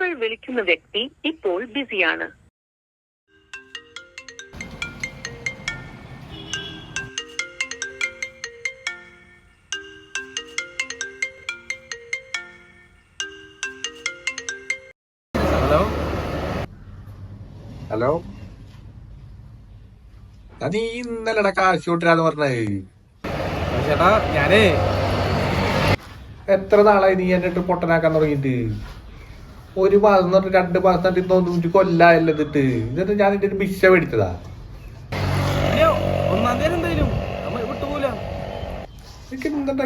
താങ്കൾ വിളിക്കുന്ന വ്യക്തി ഇപ്പോൾ ബിസിയാണ്. ഹലോ ഹലോ നീ ഇന്നലെ കാശ് പറഞ്ഞേ. ചേട്ടാ ഞാനേ എത്ര നാളായി നീ എന്നിട്ട് പൊട്ടനാക്കാൻ തുടങ്ങിയിട്ട്? ഒരു മാസം തൊട്ട് രണ്ട് മാസം തൊട്ട് തൊണ്ണൂറ്റി കൊല്ലായല്ലോ ഇതിട്ട്. എന്നിട്ട് ഞാൻ ഇതിന്റെ ഭിക്ഷ മേടിച്ചതാ. ഒന്നാം തീയതി എനിക്ക് എന്താ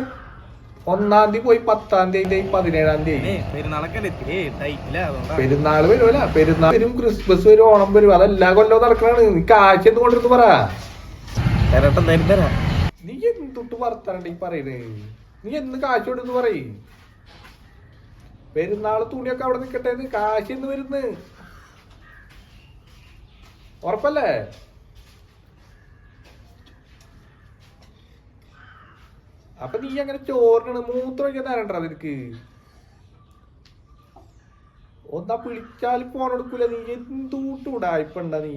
ഒന്നാം പോയി പത്താം തീയതി പതിനേഴാം തീയതി പെരുന്നാൾ വരുമല്ല പെരുന്നാൾ വരും ക്രിസ്മസ് വരും ഓണം വരും അതെല്ലാ കൊല്ലവും നടക്കണാണ് നീ കാശ് എന്ത് കൊണ്ടിരുന്ന് പറ. നീ എന്തൊട്ട് വർത്താനുണ്ടെങ്കിൽ പറയണേ? നീ എന്ന് കാശ് കൊടുന്ന് പറയും? പെരുന്നാൾ തുണിയൊക്കെ അവിടെ നിൽക്കട്ടെ കാശ് എന്ന് വരുന്ന്. ഉറപ്പല്ലേ? അപ്പൊ നീ അങ്ങനെ ചോറിനാണ് മൂത്രമൊക്കെ തരണ്ട നിനക്ക്? ഒന്നാ പിടിച്ചാൽ ഫോൺ എടുക്കൂല. നീ എന്തൂട്ടൂടാ ഇപ്പണ്ട നീ?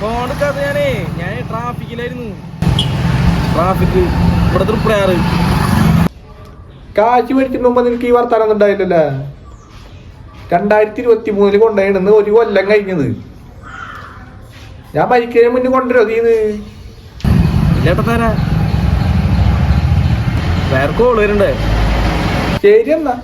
ഫോൺ എടുക്കാത്ത ഞാനേ ഞാൻ ട്രാഫിക്കിലായിരുന്നു ട്രാഫിക് ഇവിടെ തൃപ്രയാറ് കാശ് മേടിക്കുന്ന മുമ്പ് നിനക്ക് ഈ വർത്താനം ഉണ്ടായില്ലല്ലേ? രണ്ടായിരത്തി ഇരുപത്തി മൂന്നിൽ കൊണ്ടുപോയിന്ന് ഒരു കൊല്ലം കഴിഞ്ഞത്. ഞാൻ മരിക്കുന്നതിന് മുന്നേ കൊണ്ടുവരോ നീന്ന് ഇല്ലേട്ടാ തരാ. വേറെ കോൾ വരുന്നുണ്ടേ. ശരി എന്നാ.